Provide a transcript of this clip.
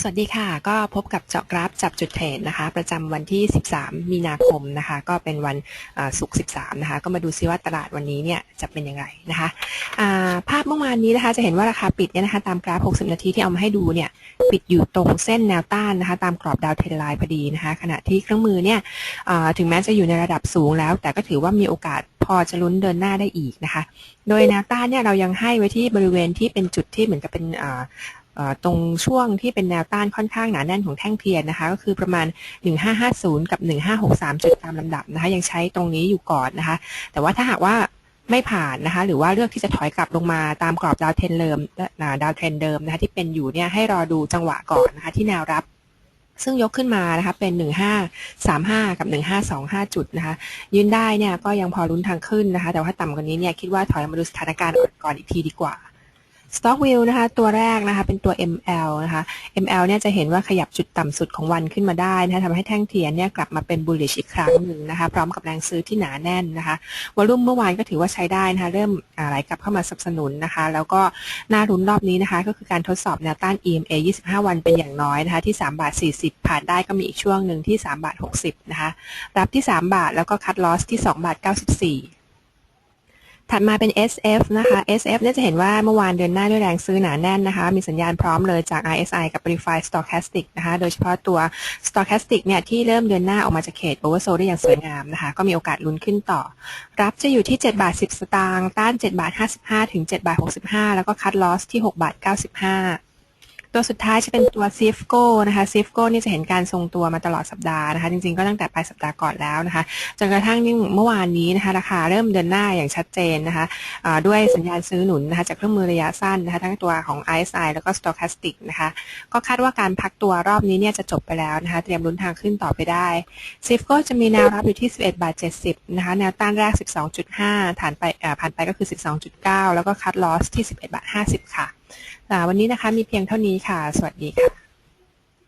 สวัสดีค่ะ ก็พบกับเจาะกราฟจับจุดเทรดนะคะ ประจำวันที่ 13 มีนาคมนะคะ ก็เป็นวันศุกร์13 นะคะ ก็มาดูซิว่าตลาดวันนี้เนี่ยจะเป็นยังไงนะคะาภาพเมื่อวานนี้นะคะ จะเห็นว่าราคาปิดเนี่ยนะคะ ตามกราฟ 60 นาทีที่เอามาให้ดูเนี่ย ปิดอยู่ตรงเส้นแนวต้านนะคะ ตามกรอบดาวเทรนไลน์พอดีนะคะ ขณะที่เครื่องมือเนี่ยถึงแม้จะอยู่ในระดับสูงแล้ว แต่ก็ถือว่ามีโอกาสพอจะลุ้นเดินหน้าได้อีกนะคะ โดยแนวต้านเนี่ยเรายังให้ไว้ที่บริเวณที่เป็นจุดที่เหมือนกับเป็น ตรงช่วงที่เป็นแนวต้านค่อนข้างหนาแน่นของแท่งเทียนนะคะ ก็คือประมาณ 1550 กับ 1563 จุดตามลำดับนะคะ ยังใช้ตรงนี้อยู่ก่อนนะคะ แต่ว่าถ้าหากว่าไม่ผ่านนะคะ หรือว่าเลือกที่จะถอยกลับลงมาตามกรอบดาวเทนเดิมดาวเทนเดิมนะคะ ที่เป็นอยู่เนี่ยให้รอดูจังหวะก่อนนะคะ ที่แนวรับซึ่งยกขึ้นมานะคะเป็น 1535 กับ 1525 จุดนะคะ ยืนได้เนี่ยก็ยังพอลุ้นทางขึ้นนะคะ แต่ว่าต่ำกว่านี้เนี่ยคิดว่าถอยมาดูสถานการณ์ก่อนอีกทีดีกว่า Stock View นะคะ ตัวแรกนะคะ เป็นตัว ML นะคะ ML เนี่ยจะเห็นว่าขยับจุดต่ำสุดของวันขึ้นมาได้นะคะทำให้แท่งเทียนเนี่ยกลับมาเป็น bullish อีกครั้งหนึ่งนะคะ พร้อมกับแรงซื้อที่หนาแน่นนะคะวอลุ่มเมื่อวานก็ถือว่าใช้ได้นะคะ เริ่มไหลกลับเข้ามาสนับสนุนนะคะ แล้วก็น่ารุ้นรอบนี้นะคะ ก็คือการทดสอบแนวต้าน EMA 25 วันเป็นอย่างน้อยนะคะ ที่3บาท40 ผ่านได้ก็มีอีกช่วงหนึ่งที่3บาท60นะคะรับที่ 3 บาทแล้วก็คัดลอสที่2บาท94 ถัดมาเป็น SF นะคะ SF เนี่ยจะเห็นว่าเมื่อวานเดินหน้าด้วยแรงซื้อหนาแน่นนะคะ มีสัญญาณพร้อมเลยจาก RSI กับ Verify Stochastic นะคะ โดยเฉพาะตัว Stochastic เนี่ยที่เริ่มเดินหน้าออกมาจากเขต Oversold ได้อย่างสวยงามนะคะ ก็มีโอกาสลุ้นขึ้นต่อ รับจะอยู่ที่7บาท10 สตางค์ ต้าน7บาท55 ถึง7บาท65 แล้วก็คัดลอสที่6บาท95 ตัวสุดท้ายจะเป็นตัว c i f c o นะคะ c i f c o นี่จะเห็นการทรงตัวมาตลอดสัปดาห์นะคะจริงๆก็ตั้งแต่ปลายสัปดาห์ก่อนแล้วนะคะจนกระทั่งเมื่อวานนี้นะคะราคาเริ่มเดินหน้าอย่างชัดเจนนะคะอ่าด้วยสัญญาณซื้อหนุนนะคะจากเครื่องมือระยะสั้นนะคะทั้งตัวของ RSI แล้วก็ Stochastic นะคะก็คาดว่าการพักตัวรอบนี้เนี่ยจะจบไปแล้วนะคะเตรียมลุ้นทางขึ้นต่อไปได้ c i f c o จะมีแนวรับอยู่ที่ 11 บาท 70นะคะแนวต้านแรก 12.5 ฐานไปอ่าผ่านไปก็คือ 12.9 แล้วก็คัดลอสที่ 11บาท50 ค่ะอ่า วันนี้นะคะมีเพียงเท่านี้ค่ะ สวัสดีค่ะ